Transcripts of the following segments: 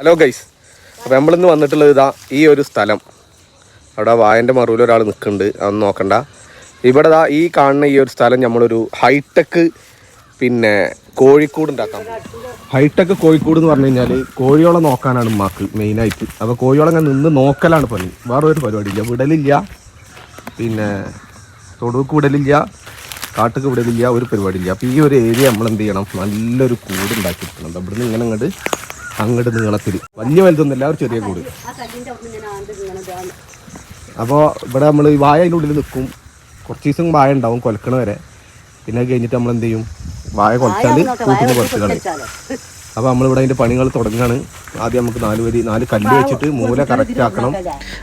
Hello guys അപ്പോൾ നമ്മളിന്ന് വന്നിട്ടുള്ളത് ഇതാ ഈ ഒരു സ്ഥലം. അവിടെ വായന്റെ മറുവിൽ ഒരാൾ നിൽക്കുന്നുണ്ട് അതൊന്നും നോക്കണ്ട. ഇവിടെ ദാ ഈ കാണുന്ന ഈ ഒരു സ്ഥലം നമ്മളൊരു ഹൈടെക് പിന്നെ കോഴിക്കൂട് ഉണ്ടാക്കാം ഹൈടെക് കോഴിക്കൂട് എന്ന് പറഞ്ഞു കഴിഞ്ഞാൽ കോഴിയോളം നോക്കാനാണ് ഉമ്മാക്ക് മെയിനായിട്ട്. അപ്പോൾ കോഴിയോളം അങ്ങനെ നിന്ന് നോക്കലാണ് പണി. വേറെ ഒരു പരിപാടിയില്ല. വിടലില്ല. പിന്നെ തൊടുക്ക് വിടലില്ല. കാട്ടുക്ക് വിടലില്ല. ഒരു പരിപാടിയില്ല. അപ്പോൾ ഈ ഒരു ഏരിയ നമ്മൾ എന്ത് ചെയ്യണം? നല്ലൊരു കൂട് ഉണ്ടാക്കിയിട്ടുണ്ട് ഇവിടുന്ന് ഇങ്ങനെ അങ്ങോട്ട് അങ്ങോട്ട് നീളത്തിൽ വലിയ വലുതൊന്നുമില്ല ഒരു ചെറിയ കൂട്. അപ്പോൾ ഇവിടെ നമ്മൾ ഈ വായ അതിന്റെ ഉള്ളിൽ നിൽക്കും കുറച്ച് ദിവസം വായ ഉണ്ടാവും കൊലക്കണ വരെ. പിന്നെ കഴിഞ്ഞിട്ട് നമ്മൾ എന്ത് ചെയ്യും? വായ കൊലച്ചാൽ കൂട്ടിന് കുറച്ച് കളയും. അപ്പോൾ നമ്മളിവിടെ അതിന്റെ പണികൾ തുടങ്ങുകയാണ് ആദ്യം നമുക്ക് നാല് വരി നാല് കല്ല് വെച്ചിട്ട് മൂല കറക്റ്റ് ആക്കണം.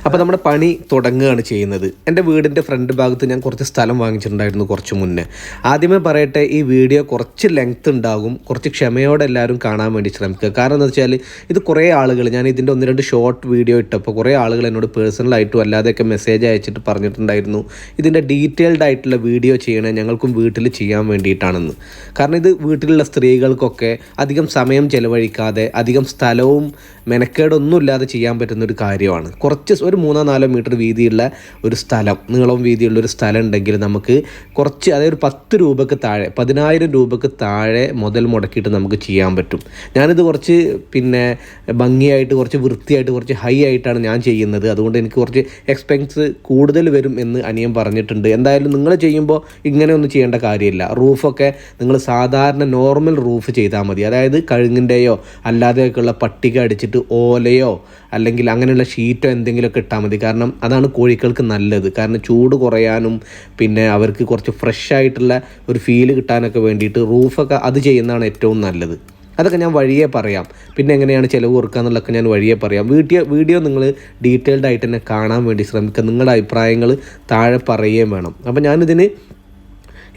അപ്പോൾ നമ്മുടെ പണി തുടങ്ങുകയാണ് ചെയ്യുന്നത്. എന്റെ വീടിന്റെ ഫ്രണ്ട് ഭാഗത്ത് ഞാൻ കുറച്ച് സ്ഥലം വാങ്ങിച്ചിട്ടുണ്ടായിരുന്നു കുറച്ച് മുന്നേ. ആദ്യമേ പറയട്ടെ ഈ വീഡിയോ കുറച്ച് ലെങ്ത് ഉണ്ടാകും. കുറച്ച് ക്ഷമയോടെ എല്ലാവരും കാണാൻ വേണ്ടി ശ്രമിക്കുക. കാരണം എന്താ വെച്ചാൽ ഇത് കുറേ ആളുകൾ ഞാൻ ഇതിന്റെ ഒന്ന് രണ്ട് ഷോർട്ട് വീഡിയോ ഇട്ടപ്പോൾ കുറേ ആളുകൾ എന്നോട് പേഴ്സണലായിട്ടും അല്ലാതെയൊക്കെ മെസ്സേജ് അയച്ചിട്ട് പറഞ്ഞിട്ടുണ്ടായിരുന്നു. ഇതിന്റെ ഡീറ്റെയിൽഡ് ആയിട്ടുള്ള വീഡിയോ ചെയ്യണേ ഞങ്ങൾക്കും വീട്ടിൽ ചെയ്യാൻ വേണ്ടിയിട്ടാണെന്ന്. കാരണം ഇത് വീട്ടിലുള്ള സ്ത്രീകൾക്കൊക്കെ അധികം സമയം ചെലവഴിക്കാതെ അധികം സ്ഥലവും മെനക്കേടൊന്നും ഇല്ലാതെ ചെയ്യാൻ പറ്റുന്ന ഒരു കാര്യമാണ്. കുറച്ച് ഒരു മൂന്നോ നാലോ മീറ്റർ വീതിയുള്ള ഒരു സ്ഥലം നീളവും വീതിയുള്ള ഒരു സ്ഥലം ഉണ്ടെങ്കിൽ നമുക്ക് കുറച്ച് അതായത് ഒരു പത്ത് രൂപക്ക് താഴെ പതിനായിരം രൂപക്ക് താഴെ മുതൽ മുടക്കിയിട്ട് നമുക്ക് ചെയ്യാൻ പറ്റും. ഞാനിത് കുറച്ച് പിന്നെ ഭംഗിയായിട്ട് കുറച്ച് വൃത്തിയായിട്ട് കുറച്ച് ഹൈ ആയിട്ടാണ് ഞാൻ ചെയ്യുന്നത്. അതുകൊണ്ട് എനിക്ക് കുറച്ച് എക്സ്പെൻസ് കൂടുതൽ വരും എന്ന് അനിയൻ പറഞ്ഞിട്ടുണ്ട്. എന്തായാലും നിങ്ങൾ ചെയ്യുമ്പോൾ ഇങ്ങനെ ഒന്നും ചെയ്യേണ്ട കാര്യമില്ല. റൂഫൊക്കെ നിങ്ങൾ സാധാരണ നോർമൽ റൂഫ് ചെയ്താൽ മതി. അതായത് കഴുങ്ങിന്റെയോ അല്ലാതെയൊക്കെയുള്ള പട്ടിക അടിച്ചിട്ട് ഓലയോ അല്ലെങ്കിൽ അങ്ങനെയുള്ള ഷീറ്റോ എന്തെങ്കിലുമൊക്കെ ഇട്ടാൽ മതി. കാരണം അതാണ് കോഴികൾക്ക് നല്ലത്. കാരണം ചൂട് കുറയാനും പിന്നെ അവർക്ക് കുറച്ച് ഫ്രഷ് ആയിട്ടുള്ള ഒരു ഫീൽ കിട്ടാനൊക്കെ വേണ്ടിയിട്ട് റൂഫൊക്കെ അത് ചെയ്യുന്നതാണ് ഏറ്റവും നല്ലത്. അതൊക്കെ ഞാൻ വഴിയേ പറയാം. പിന്നെ എങ്ങനെയാണ് ചിലവ് കൊടുക്കുക എന്നുള്ളതൊക്കെ ഞാൻ വഴിയേ പറയാം. വീഡിയോ വീഡിയോ നിങ്ങൾ ഡീറ്റെയിൽഡ് ആയിട്ട് തന്നെ കാണാൻ വേണ്ടി ശ്രമിക്കുക. നിങ്ങളുടെ അഭിപ്രായങ്ങൾ താഴെ പറയുകയും വേണം. അപ്പോൾ ഞാനിതിന്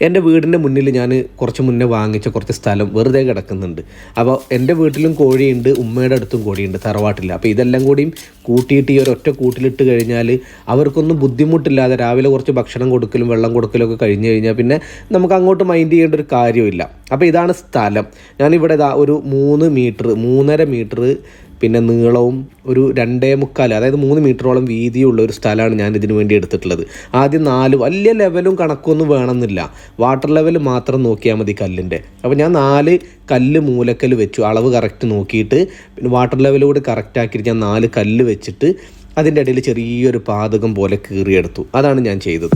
എന്റെ വീടിന്റെ മുന്നിൽ ഞാൻ കുറച്ച് മുന്നേ വാങ്ങിച്ച കുറച്ച് സ്ഥലം വെറുതെ കിടക്കുന്നുണ്ട്. അപ്പോൾ എന്റെ വീട്ടിലും കോഴിയുണ്ട് ഉമ്മയുടെ അടുത്തും കോഴിയുണ്ട് തറവാട്ടില്ല. അപ്പോൾ ഇതെല്ലാം കൂടിയും കൂട്ടിയിട്ട് ഈ ഒരൊറ്റ കൂട്ടിലിട്ട് കഴിഞ്ഞാൽ അവർക്കൊന്നും ബുദ്ധിമുട്ടില്ലാതെ രാവിലെ കുറച്ച് ഭക്ഷണം കൊടുക്കലും വെള്ളം കൊടുക്കലും ഒക്കെ കഴിഞ്ഞ് കഴിഞ്ഞാൽ പിന്നെ നമുക്ക് അങ്ങോട്ട് മൈൻഡ് ചെയ്യേണ്ട ഒരു കാര്യമില്ല. അപ്പോൾ ഇതാണ് സ്ഥലം. ഞാനിവിടെ ഒരു മൂന്ന് മീറ്റർ മൂന്നര മീറ്റർ പിന്നെ നീളവും ഒരു രണ്ടേ മുക്കാൽ അതായത് മൂന്ന് മീറ്ററോളം വീതിയുള്ള ഒരു സ്ഥലമാണ് ഞാൻ ഇതിനു വേണ്ടി എടുത്തിട്ടുള്ളത്. ആദ്യം നാല് വലിയ ലെവലും കണക്കൊന്നും വേണമെന്നില്ല. വാട്ടർ ലെവൽ മാത്രം നോക്കിയാൽ മതി കല്ലിന്റെ. അപ്പോൾ ഞാൻ നാല് കല്ല് മൂലക്കൽ വെച്ചു. അളവ് കറക്റ്റ് നോക്കിയിട്ട് പിന്നെ വാട്ടർ ലെവൽ കൂടി കറക്റ്റ് ആക്കിയിട്ട് ഞാൻ നാല് കല്ല് വെച്ചിട്ട് അതിന്റെ ഇടയിൽ ചെറിയൊരു പാതകം പോലെ കീറിയെടുത്തു. അതാണ് ഞാൻ ചെയ്തത്.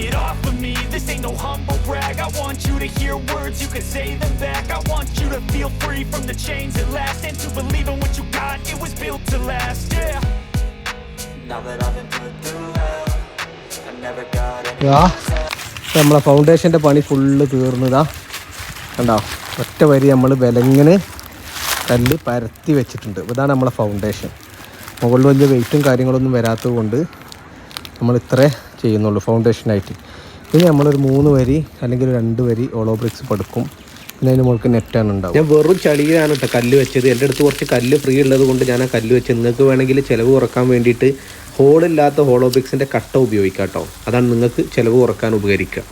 Get off of me, this ain't no humble brag I want you to hear words, you can say them back I want you to feel free from the chains at last And to believe in what you got, it was built to last, yeah Now that I've been put through hell I never got it. Yeah. നമ്മളെ ഫൗണ്ടേഷന്റെ പണി full തീർന്നതാ കണ്ടോ ഒറ്റ വരി നമ്മൾ വിലങ്ങിന് കല്ല് പരത്തി വെച്ചിട്ടുണ്ട് ഇതാണ് നമ്മളെ ഫൗണ്ടേഷൻ മുകളിൽ വലിയ വെയിറ്റും കാര്യങ്ങളൊന്നും വരാത്തത് കൊണ്ട് നമ്മൾ ഇത്രേ ചെയ്യുന്നുള്ളൂ ഫൗണ്ടേഷനായിട്ട് ഇനി നമ്മളൊരു മൂന്ന് വരി അല്ലെങ്കിൽ രണ്ട് വരി ഓളോ ബ്രിക്സ് പടുക്കും. പിന്നെ അതിന് മുകൾക്ക് നെറ്റാണ് ഉണ്ടാവും ഞാൻ വെറും ചളിയിലാണ് കേട്ടോ കല്ല് വെച്ചത്. എന്റെ അടുത്ത് കുറച്ച് കല്ല് ഫ്രീ ഉള്ളത് കൊണ്ട് ഞാൻ ആ കല്ല് വെച്ച് നിങ്ങൾക്ക് വേണമെങ്കിൽ ചിലവ് കുറയ്ക്കാൻ വേണ്ടിയിട്ട് ഹോളില്ലാത്ത ഹോളോ ബ്രിക്സിന്റെ കട്ട ഉപയോഗിക്കാം കേട്ടോ അതാണ് നിങ്ങൾക്ക് ചിലവ് കുറയ്ക്കാൻ ഉപകരിക്കുക.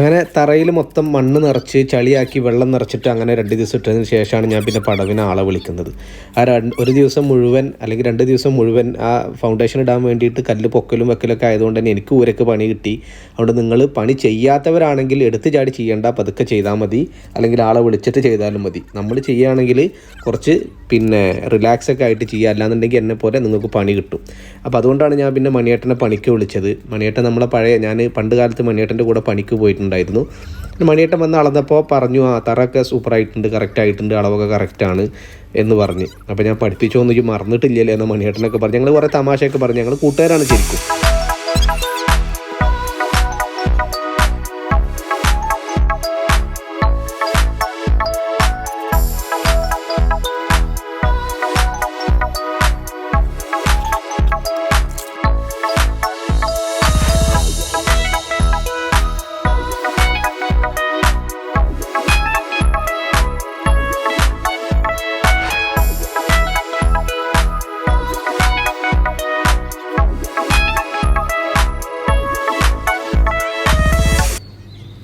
അങ്ങനെ തറയിൽ മൊത്തം മണ്ണ് നിറച്ച് ചളിയാക്കി വെള്ളം നിറച്ചിട്ട് അങ്ങനെ രണ്ട് ദിവസം ഇട്ടതിന് ശേഷമാണ് ഞാൻ പിന്നെ പടവിനെ ആളെ വിളിക്കുന്നത്. ആ ഒരു ദിവസം മുഴുവൻ അല്ലെങ്കിൽ രണ്ട് ദിവസം മുഴുവൻ ആ ഫൗണ്ടേഷൻ ഇടാൻ വേണ്ടിയിട്ട് കല്ല് പൊക്കലും വെക്കലൊക്കെ ആയതുകൊണ്ട് തന്നെ എനിക്ക് ഊരക്ക് പണി കിട്ടി. അതുകൊണ്ട് നിങ്ങൾ പണി ചെയ്യാത്തവരാണെങ്കിൽ എടുത്ത് ചാടി ചെയ്യേണ്ട പതുക്കെ ചെയ്താൽ മതി. അല്ലെങ്കിൽ ആളെ വിളിച്ചിട്ട് ചെയ്താലും മതി. നമ്മൾ ചെയ്യുകയാണെങ്കിൽ കുറച്ച് പിന്നെ റിലാക്സ് ഒക്കെ ആയിട്ട് ചെയ്യുക. അല്ലാന്നുണ്ടെങ്കിൽ എന്നെ പോലെ നിങ്ങൾക്ക് പണി കിട്ടും. അപ്പോൾ അതുകൊണ്ടാണ് ഞാൻ പിന്നെ മണിയേട്ടനെ പണിക്ക് വിളിച്ചത്. മണിയേട്ടൻ നമ്മളെ പഴയ ഞാൻ പണ്ട് കാലത്ത് മണിയേട്ടന്റെ കൂടെ പണിക്ക് പോയിട്ടുണ്ടായിരുന്നു പിന്നെ മണിയേട്ടൻ വന്ന് അളന്നപ്പോൾ പറഞ്ഞു ആ തറയൊക്കെ സൂപ്പറായിട്ടുണ്ട് കറക്റ്റ് ആയിട്ടുണ്ട് അളവൊക്കെ കറക്റ്റാണ് എന്ന് പറഞ്ഞ്. അപ്പോൾ ഞാൻ പഠിപ്പിച്ചോന്ന് മറന്നിട്ടില്ലല്ലേ എന്ന് മണിയേട്ടനൊക്കെ പറഞ്ഞു. ഞങ്ങൾ കുറേ തമാശയൊക്കെ പറഞ്ഞു. ഞങ്ങൾ കൂട്ടുകാരാണ് ശരിക്കും.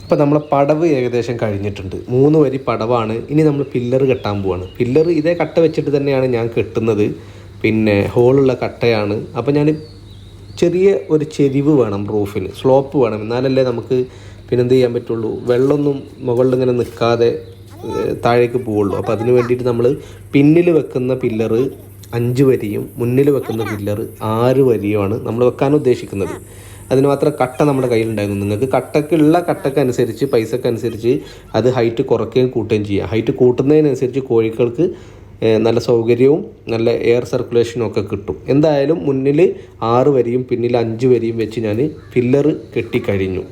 ഇപ്പം നമ്മളെ പടവ് ഏകദേശം കഴിഞ്ഞിട്ടുണ്ട്. മൂന്ന് വരി പടവാണ്. ഇനി നമ്മൾ പില്ലർ കെട്ടാൻ പോവാണ്. പില്ലർ ഇതേ കട്ട വെച്ചിട്ട് തന്നെയാണ് ഞാൻ കെട്ടുന്നത്. പിന്നെ ഹോളുള്ള കട്ടയാണ്. അപ്പം ഞാൻ ചെറിയ ഒരു ചെരിവ് വേണം റൂഫിന് സ്ലോപ്പ് വേണം. എന്നാലല്ലേ നമുക്ക് പിന്നെ എന്ത് ചെയ്യാൻ പറ്റുള്ളൂ? വെള്ളമൊന്നും മുകളിൽ ഇങ്ങനെ നിൽക്കാതെ താഴേക്ക് പോവുള്ളൂ. അപ്പോൾ അതിന് വേണ്ടിയിട്ട് നമ്മൾ പിന്നിൽ വെക്കുന്ന പില്ലർ അഞ്ച് വരിയും മുന്നിൽ വെക്കുന്ന പില്ലർ ആറ് വരിയുമാണ് നമ്മൾ വെക്കാൻ ഉദ്ദേശിക്കുന്നത്. അതിന് മാത്രം കട്ട നമ്മുടെ കയ്യിലുണ്ടായിരുന്നു. നിങ്ങൾക്ക് കട്ടക്കുള്ള കട്ടക്കനുസരിച്ച് പൈസക്കനുസരിച്ച് അത് ഹൈറ്റ് കുറയ്ക്കുകയും കൂട്ടുകയും ചെയ്യാം. ഹൈറ്റ് കൂട്ടുന്നതിനനുസരിച്ച് കോഴികൾക്ക് നല്ല സൗകര്യവും നല്ല എയർ സർക്കുലേഷനും ഒക്കെ കിട്ടും. എന്തായാലും മുന്നിൽ ആറ് വരിയും പിന്നിൽ അഞ്ച് വരിയും വെച്ച് ഞാൻ ഫില്ലർ കെട്ടിക്കഴിഞ്ഞു.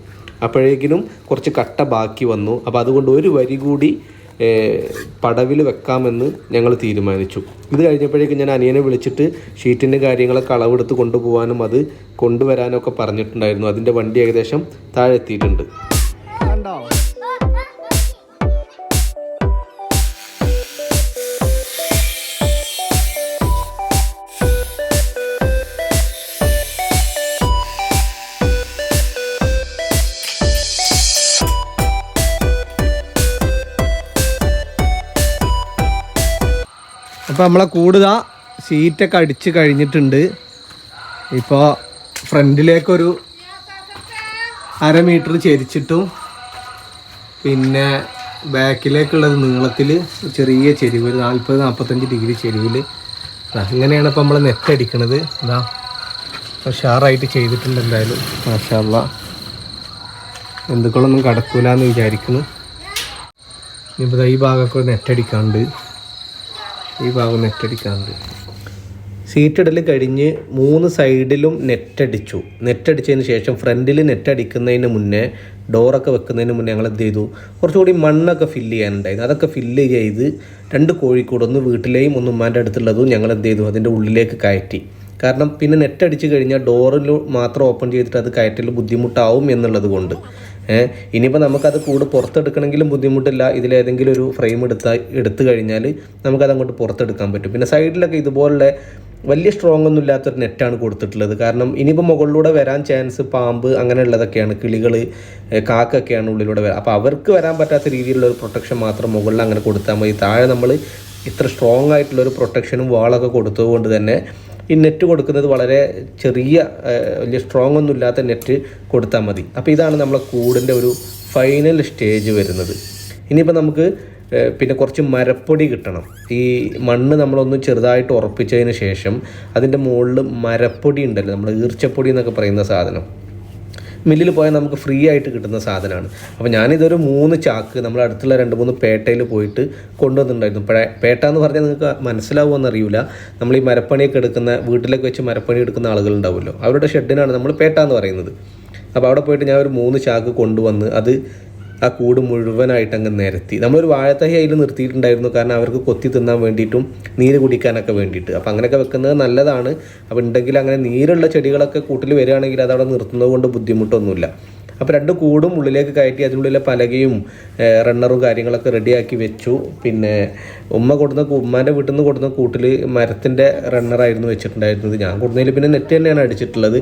അപ്പോഴേക്കിനും കുറച്ച് കട്ട ബാക്കി വന്നു. അപ്പോൾ അതുകൊണ്ട് ഒരു വരി കൂടി പടവിൽ വെക്കാമെന്ന് ഞങ്ങൾ തീരുമാനിച്ചു. ഇത് കഴിഞ്ഞപ്പോഴേക്കും ഞാൻ അനിയനെ വിളിച്ചിട്ട് ഷീറ്റിന്റെ കാര്യങ്ങളൊക്കെ അളവെടുത്ത് കൊണ്ടുപോകാനും അത് കൊണ്ടുവരാനൊക്കെ പറഞ്ഞിട്ടുണ്ടായിരുന്നു. അതിന്റെ വണ്ടി ഏകദേശം താഴെ എത്തിയിട്ടുണ്ട് അപ്പോൾ നമ്മളെ കൂടുക സീറ്റൊക്കെ അടിച്ച് കഴിഞ്ഞിട്ടുണ്ട്. ഇപ്പോൾ ഫ്രണ്ടിലേക്കൊരു അര മീറ്റർ ചെരിച്ചിട്ടും പിന്നെ ബാക്കിലേക്കുള്ളത് നീളത്തിൽ ചെറിയ ചെരിവ് ഒരു നാൽപ്പത് നാൽപ്പത്തഞ്ച് ഡിഗ്രി ചെരിവിൽ അങ്ങനെയാണ് ഇപ്പോൾ നമ്മൾ നെറ്റ് അടിക്കണത്. ഇതാ ഉഷാറായിട്ട് ചെയ്തിട്ടുണ്ട് എന്തായാലും. മാഷാള്ള എന്തുക്കളൊന്നും കിടക്കൂലെന്ന് വിചാരിക്കുന്നു. ഇനിയിപ്പോൾ ഈ ഭാഗമൊക്കെ നെറ്റ് അടിക്കാണ്ട്. ഈ ഭാഗം നെറ്റടിക്കാറുണ്ട് സീറ്റ് ഇടൽ കഴിഞ്ഞ് മൂന്ന് സൈഡിലും നെറ്റടിച്ചു. നെറ്റടിച്ചതിന് ശേഷം ഫ്രണ്ടിൽ നെറ്റടിക്കുന്നതിന് മുന്നേ ഡോറൊക്കെ വെക്കുന്നതിന് മുന്നേ ഞങ്ങൾ എന്ത് ചെയ്തു? കുറച്ചുകൂടി മണ്ണൊക്കെ ഫില്ല് ചെയ്യാനുണ്ടായിരുന്നു. അതൊക്കെ ഫില്ല് ചെയ്ത് രണ്ട് കോഴിക്കൂട് ഒന്ന് വീട്ടിലെയും ഒന്ന് ഉമ്മാന്റെ അടുത്തുള്ളതും ഞങ്ങൾ എന്ത് ചെയ്തു? അതിന്റെ ഉള്ളിലേക്ക് കയറ്റി. കാരണം പിന്നെ നെറ്റടിച്ച് കഴിഞ്ഞാൽ ഡോറിൽ മാത്രം ഓപ്പൺ ചെയ്തിട്ട് അത് കയറ്റൽ ബുദ്ധിമുട്ടാവും എന്നുള്ളത് കൊണ്ട്. ഇനിയിപ്പോൾ നമുക്കത് കൂട് പുറത്തെടുക്കണമെങ്കിലും ബുദ്ധിമുട്ടില്ല. ഇതിലേതെങ്കിലും ഒരു ഫ്രെയിം എടുത്താൽ എടുത്തു കഴിഞ്ഞാൽ നമുക്കത് അങ്ങോട്ട് പുറത്തെടുക്കാൻ പറ്റും. പിന്നെ സൈഡിലൊക്കെ ഇതുപോലുള്ള വലിയ സ്ട്രോങ് ഒന്നും ഇല്ലാത്തൊരു നെറ്റാണ് കൊടുത്തിട്ടുള്ളത്. കാരണം ഇനിയിപ്പോൾ മുകളിലൂടെ വരാൻ ചാൻസ് പാമ്പ് അങ്ങനെയുള്ളതൊക്കെയാണ് കിളികൾ കാക്കൊക്കെയാണ് ഉള്ളിലൂടെ വരാം അപ്പോൾ അവർക്ക് വരാൻ പറ്റാത്ത രീതിയിലുള്ള ഒരു പ്രൊട്ടക്ഷൻ മാത്രം മുകളിൽ അങ്ങനെ കൊടുത്താൽ മതി. താഴെ നമ്മൾ ഇത്ര സ്ട്രോങ് ആയിട്ടുള്ള ഒരു പ്രൊട്ടക്ഷനും വാളൊക്കെ കൊടുത്തതുകൊണ്ട് തന്നെ ഈ നെറ്റ് കൊടുക്കുന്നത് വളരെ ചെറിയ വലിയ സ്ട്രോങ് ഒന്നും ഇല്ലാത്ത നെറ്റ് കൊടുത്താൽ മതി. അപ്പോൾ ഇതാണ് നമ്മളെ കൂടിന്റെ ഒരു ഫൈനൽ സ്റ്റേജ് വരുന്നത്. ഇനിയിപ്പോൾ നമുക്ക് പിന്നെ കുറച്ച് മരപ്പൊടി കിട്ടണം. ഈ മണ്ണ് നമ്മളൊന്ന് ചെറുതായിട്ട് ഉറപ്പിച്ചതിന് ശേഷം അതിന്റെ മുകളിൽ മരപ്പൊടി ഉണ്ടല്ലോ നമ്മൾ ഈർച്ചപ്പൊടി എന്നൊക്കെ പറയുന്ന സാധനം. മില്ലിൽ പോയാൽ നമുക്ക് ഫ്രീ ആയിട്ട് കിട്ടുന്ന സാധനമാണ്. അപ്പോൾ ഞാനിതൊരു മൂന്ന് ചാക്ക് നമ്മൾ അടുത്തുള്ള രണ്ട് മൂന്ന് പേട്ടയിൽ പോയിട്ട് കൊണ്ടുവന്നിട്ടുണ്ടായിരുന്നു. പേട്ട എന്ന് പറഞ്ഞാൽ നിങ്ങൾക്ക് മനസ്സിലാവുമെന്ന് അറിയില്ല നമ്മൾ ഈ മരപ്പണിയൊക്കെ എടുക്കുന്ന വീട്ടിലൊക്കെ വെച്ച് മരപ്പണി എടുക്കുന്ന ആളുകളുണ്ടാവുമല്ലോ. അവരുടെ ഷെഡിനാണ് നമ്മൾ പേട്ട എന്ന് പറയുന്നത്. അപ്പോൾ അവിടെ പോയിട്ട് ഞാൻ ഒരു മൂന്ന് ചാക്ക് കൊണ്ടുവന്ന് അത് ആ കൂട് മുഴുവനായിട്ട് അങ്ങ് നിരത്തി. നമ്മളൊരു വാഴത്തൈ അതിൽ നിർത്തിയിട്ടുണ്ടായിരുന്നു. കാരണം അവർക്ക് കൊത്തി തിന്നാൻ വേണ്ടിയിട്ടും നീര് കുടിക്കാനൊക്കെ വേണ്ടിയിട്ട്. അപ്പോൾ അങ്ങനെയൊക്കെ വെക്കുന്നത് നല്ലതാണ്. അപ്പോൾ ഉണ്ടെങ്കിൽ അങ്ങനെ നീരുള്ള ചെടികളൊക്കെ കൂട്ടിൽ വരികയാണെങ്കിൽ അതവിടെ നിർത്തുന്നത് കൊണ്ട് ബുദ്ധിമുട്ടൊന്നുമില്ല. അപ്പോൾ രണ്ട് കൂടും ഉള്ളിലേക്ക് കയറ്റി അതിനുള്ളിലെ പലകയും റണ്ണറും കാര്യങ്ങളൊക്കെ റെഡിയാക്കി വെച്ചു. പിന്നെ ഉമ്മ കൊടുന്ന ഉമ്മാന്റെ വീട്ടിൽ നിന്ന് കൊടുന്ന കൂട്ടിൽ മരത്തിന്റെ റണ്ണറായിരുന്നു വെച്ചിട്ടുണ്ടായിരുന്നത്. ഞാൻ കൊടുന്നതിൽ പിന്നെ നെറ്റ് തന്നെയാണ് അടിച്ചിട്ടുള്ളത്.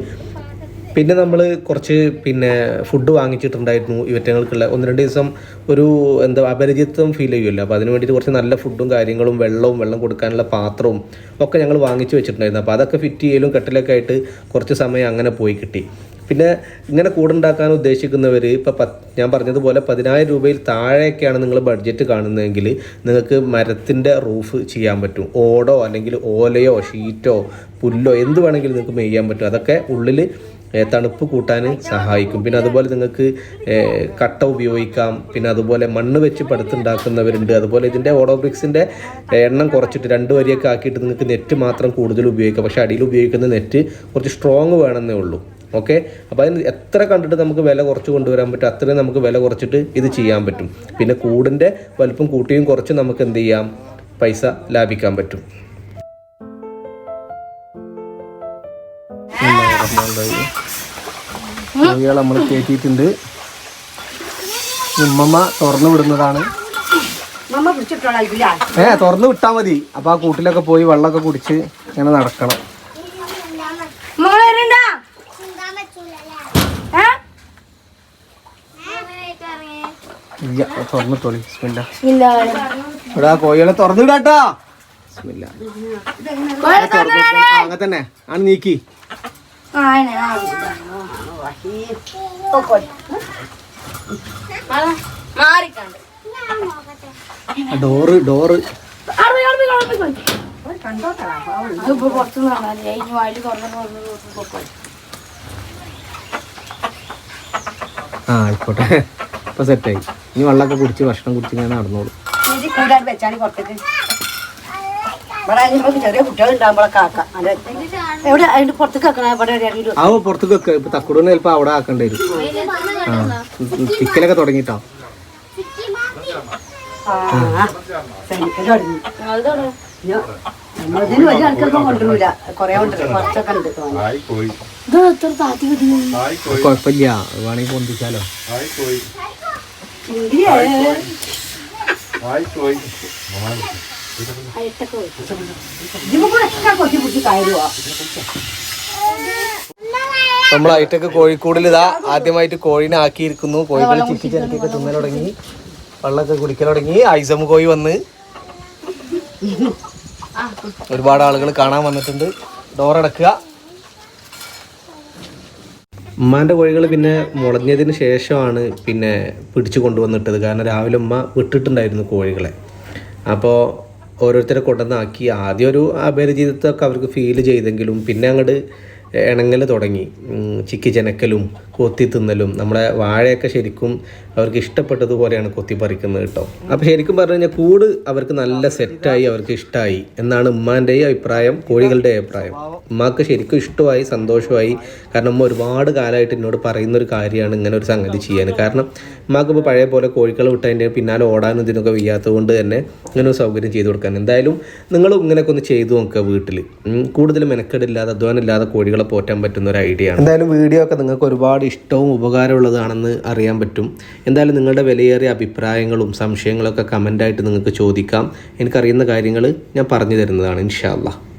പിന്നെ നമ്മൾ കുറച്ച് പിന്നെ ഫുഡ് വാങ്ങിച്ചിട്ടുണ്ടായിരുന്നു ഇവറ്റങ്ങൾക്കുള്ള. ഒന്ന് രണ്ട് ദിവസം ഒരു എന്താ അപരിചിത്വം ഫീൽ ചെയ്യുമല്ലോ അപ്പോൾ അതിന് വേണ്ടിയിട്ട് കുറച്ച് നല്ല ഫുഡും കാര്യങ്ങളും വെള്ളവും വെള്ളം കൊടുക്കാനുള്ള പാത്രവും ഒക്കെ ഞങ്ങൾ വാങ്ങിച്ചു വെച്ചിട്ടുണ്ടായിരുന്നു. അപ്പോൾ അതൊക്കെ ഫിറ്റ് ചെയ്യലും കെട്ടലൊക്കെ ആയിട്ട് കുറച്ച് സമയം അങ്ങനെ പോയി കിട്ടി. പിന്നെ ഇങ്ങനെ കൂടുണ്ടാക്കാൻ ഉദ്ദേശിക്കുന്നവർ ഇപ്പോൾ പത്ത് ഞാൻ പറഞ്ഞതുപോലെ പതിനായിരം രൂപയിൽ താഴെയൊക്കെയാണ് നിങ്ങൾ ബഡ്ജറ്റ് കാണുന്നതെങ്കിൽ നിങ്ങൾക്ക് മരത്തിന്റെ റൂഫ് ചെയ്യാൻ പറ്റും. ഓടോ അല്ലെങ്കിൽ ഓലയോ ഷീറ്റോ പുല്ലോ എന്ത് വേണമെങ്കിലും നിങ്ങൾക്ക് മെയ്യാൻ പറ്റും. അതൊക്കെ ഉള്ളിൽ തണുപ്പ് കൂട്ടാൻ സഹായിക്കും. പിന്നെ അതുപോലെ നിങ്ങൾക്ക് കട്ട ഉപയോഗിക്കാം. പിന്നെ അതുപോലെ മണ്ണ് വെച്ച് പടുത്തുണ്ടാക്കുന്നവരുണ്ട്. അതുപോലെ ഇതിന്റെ ഓഡോബ്രിക്സിന്റെ എണ്ണം കുറച്ചിട്ട് രണ്ട് വരിയൊക്കെ ആക്കിയിട്ട് നിങ്ങൾക്ക് നെറ്റ് മാത്രം കൂടുതൽ ഉപയോഗിക്കാം. പക്ഷേ അടിയിൽ ഉപയോഗിക്കുന്ന നെറ്റ് കുറച്ച് സ്ട്രോങ് വേണമെന്നേ ഉള്ളൂ. ഓക്കെ? അപ്പോൾ അതിന് എത്ര കണ്ടിട്ട് നമുക്ക് വില കുറച്ച് കൊണ്ടുവരാൻ പറ്റും? അത്രയും നമുക്ക് വില കുറച്ചിട്ട് ഇത് ചെയ്യാൻ പറ്റും. പിന്നെ കൂടിന്റെ വലുപ്പം കൂട്ടിയും കുറച്ച് നമുക്ക് എന്ത് ചെയ്യാം? പൈസ ലാഭിക്കാൻ പറ്റും. കോഴികൾ നമ്മൾ കയറ്റിയിട്ടുണ്ട് ഉമ്മമ്മ തുറന്നു വിടുന്നതാണ്. ഏ തുറന്നു വിട്ടാൽ മതി. അപ്പോൾ ആ കൂട്ടിലൊക്കെ പോയി വെള്ളമൊക്കെ കുടിച്ച് ഇങ്ങനെ നടക്കണം. ഇല്ല തുറന്നിട്ടോളി. ബിസ്മില്ല ആ കോഴികളെ തുറന്നു കേട്ടോ ബിസ്മില്ല അങ്ങനെ തന്നെ. ആണ് നീക്കി ഡോറ് ഡോറ്. ആ ആയിക്കോട്ടെ. ഇപ്പൊ സെറ്റായി ഇനി വെള്ളമൊക്കെ കുടിച്ച് ഭക്ഷണം കുടിച്ച് ഇങ്ങനെ നടന്നോളൂ. ആ പുറത്തേക്ക് വെക്ക. ഇപ്പൊ തക്കുടൂന് ചിലപ്പോ അവിടെ ആക്കേണ്ടി വരും. ആ ചിക്കലൊക്കെ തുടങ്ങിട്ടോ. ആ സൈനിക്കൽ തുടങ്ങി. ഞാൻ- നമ്മളിതിന് വലിയ ആൾക്കാർക്കും കൊണ്ടുവരില്ല. കുറെ കുറച്ചൊക്കെ ഉണ്ട് കുഴപ്പമില്ല. വേണമെങ്കിൽ പൊന്തിച്ചാലോ? നമ്മൾ ഹൈടെക് കോഴിക്കൂടിൽ ഇതാ ആദ്യമായിട്ട് കോഴിനെ ആക്കിയിരിക്കുന്നു. കോഴികൾ ചിക്കി ചിരക്കിയൊക്കെ തിന്നൽ തുടങ്ങി. വെള്ളമൊക്കെ കുടിക്കൽ തുടങ്ങി. ഐസം കോഴി വന്ന് ഒരുപാട് ആളുകൾ കാണാൻ വന്നിട്ടുണ്ട്. ഡോറടക്കുക. ഉമ്മാന്റെ കോഴികൾ പിന്നെ മുളഞ്ഞതിന് ശേഷമാണ് പിന്നെ പിടിച്ചു കൊണ്ടുവന്നിട്ടത്. കാരണം രാവിലെ ഉമ്മ വിട്ടിട്ടുണ്ടായിരുന്നു കോഴികളെ. അപ്പോൾ ഓരോരുത്തരെ കൊണ്ടുവന്നാക്കി. ആദ്യം ഒരു അപരിചിതത്വമൊക്കെ അവർക്ക് ഫീൽ ചെയ്തെങ്കിലും പിന്നെ അങ്ങോട്ട് ഇണങ്ങൽ തുടങ്ങി. ചിക്കി ചെനക്കലും കൊത്തി തിന്നലും നമ്മുടെ വാഴയൊക്കെ ശരിക്കും അവർക്ക് ഇഷ്ടപ്പെട്ടതുപോലെയാണ് കൊത്തി പറിക്കുന്നത് കേട്ടോ. അപ്പോൾ ശരിക്കും പറഞ്ഞു കഴിഞ്ഞാൽ കൂട് അവർക്ക് നല്ല സെറ്റായി അവർക്ക് ഇഷ്ടമായി എന്നാണ് ഉമ്മാന്റെ അഭിപ്രായം കോഴികളുടെ അഭിപ്രായം. ഉമ്മാക്ക് ശരിക്കും ഇഷ്ടമായി സന്തോഷമായി. കാരണം ഉമ്മ ഒരുപാട് കാലമായിട്ട് എന്നോട് പറയുന്ന ഒരു കാര്യമാണ് ഇങ്ങനെ ഒരു സംഗതി ചെയ്യാൻ. കാരണം ഉമ്മാക്ക് ഇപ്പോൾ പഴയ പോലെ കോഴികൾ വിട്ടതിന്റെ പിന്നാലെ ഓടാനും ഇതിനൊക്കെ വയ്യാത്തത് കൊണ്ട് തന്നെ ഇങ്ങനെ ഒരു സൗകര്യം ചെയ്തു കൊടുക്കാൻ. എന്തായാലും നിങ്ങളും ഇങ്ങനെയൊക്കെ ഒന്ന് ചെയ്തു നോക്കുക വീട്ടിൽ കൂടുതൽ മെനക്കെടില്ലാതെ അധ്വാനമില്ലാതെ കോഴികളെ പോറ്റാൻ പറ്റുന്ന ഒരു ഐഡിയ ആണ്. എന്തായാലും വീഡിയോ ഒക്കെ നിങ്ങൾക്ക് ഒരുപാട് ഇഷ്ടവും ഉപകാരമുള്ളതാണെന്ന് അറിയാൻ പറ്റും. എന്തായാലും നിങ്ങളുടെ വിലയേറിയ അഭിപ്രായങ്ങളും സംശയങ്ങളൊക്കെ കമന്റായിട്ട് നിങ്ങൾക്ക് ചോദിക്കാം. എനിക്കറിയുന്ന കാര്യങ്ങൾ ഞാൻ പറഞ്ഞു തരുന്നതാണ് ഇൻഷാല്ലാ